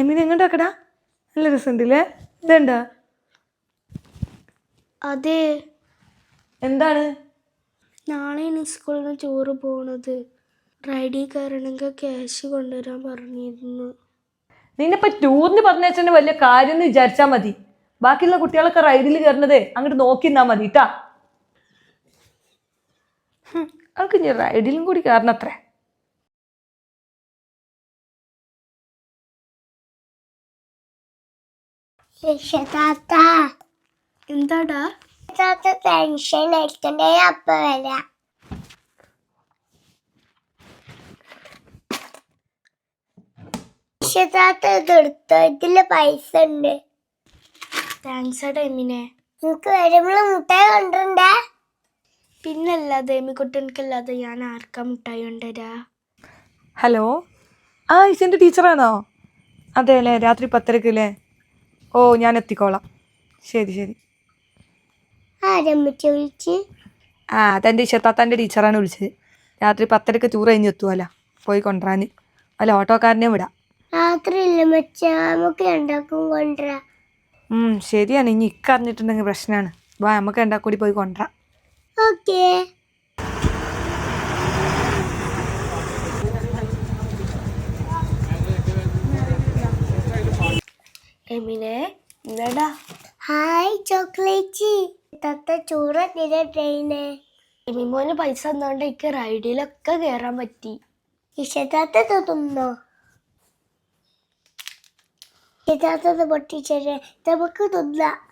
എമ്മിനെ എങ്ങോട്ടാക്കടാ നല്ല രസമുണ്ടല്ലേ? ഇതെന്താ? അതെ. എന്താണ്? നാളെയാണ് സ്കൂളിൽ നിന്ന് ചോറ് പോണത്. റൈഡിൽ കയറണമെങ്കിൽ ക്യാഷ് കൊണ്ടുവരാൻ പറഞ്ഞിരുന്നു. നിന്നെപ്പോ ടൂറിന് പറഞ്ഞാൽ വലിയ കാര്യം എന്ന് വിചാരിച്ചാ മതി. ബാക്കിയുള്ള കുട്ടികളൊക്കെ റൈഡിൽ കയറണതേ അങ്ങോട്ട് നോക്കി നിന്നാ മതി കേട്ടാ അവൾക്ക് ഇനി റൈഡിലും കൂടി കയറണം എന്താടാ? താത്ത ടെൻഷൻ എടുക്കണ്ടേ അപ്പ വരാം. രക്ഷതാത്ത ഇത് എടുത്തോ ഇതിൽ പൈസ ഉണ്ട്. താങ്ക്സ് ടൈമിനെ നിനക്ക് വരുമ്പോൾ മുട്ടായി കൊണ്ടുണ്ടേ പിന്നല്ലാതെ എമ്മിക്കുട്ടനക്കല്ലാതെ ഞാൻ ആർക്കാ മുട്ടായി കൊണ്ടുവരാ? ഹലോ ആ ഇസിന്റെ ടീച്ചറാണോ അതെ അല്ലേ രാത്രി പത്തരക്കല്ലേ ഓ ഞാൻ എത്തിക്കോളാം. ശരി ശരി. ആരമ്മച്ച വിളിച്ച്? ആ അതെന്റെ ഇഷത്താത്തന്റെ ടീച്ചറാണ് വിളിച്ചത്. രാത്രി പത്തരക്ക് ടൂർ കഴിഞ്ഞ് എത്തുമല്ല പോയി കൊണ്ടുവരാൻ അല്ല ഓട്ടോക്കാരനെ വിടാം. രാത്രി ഇല്ല മച്ച നമുക്ക് രണ്ടാക്കും കൊണ്ടുവരാം. ഉം, ശരിയാണ്. ഇനി ഇക്കറിഞ്ഞിട്ടുണ്ടെങ്കിൽ പ്രശ്നമാണ്. വാ നമുക്ക് രണ്ടാ കൂടി പോയി കൊണ്ടുവരാം. ഓക്കേ. എമിനെ എന്താടാ ഹായ് ചോക്ലേറ്റ്. തത്ത ചോറ് തിര ട്രെയിന് എമിമോന് പൈസ തന്നോണ്ട് എനിക്ക് റൈഡിലൊക്കെ കയറാൻ പറ്റി. ഇഷത്താത്ത തിന്നോ? ഇഷത്താത്തത് പൊട്ടിച്ചേ നമുക്ക് തിന്നാം.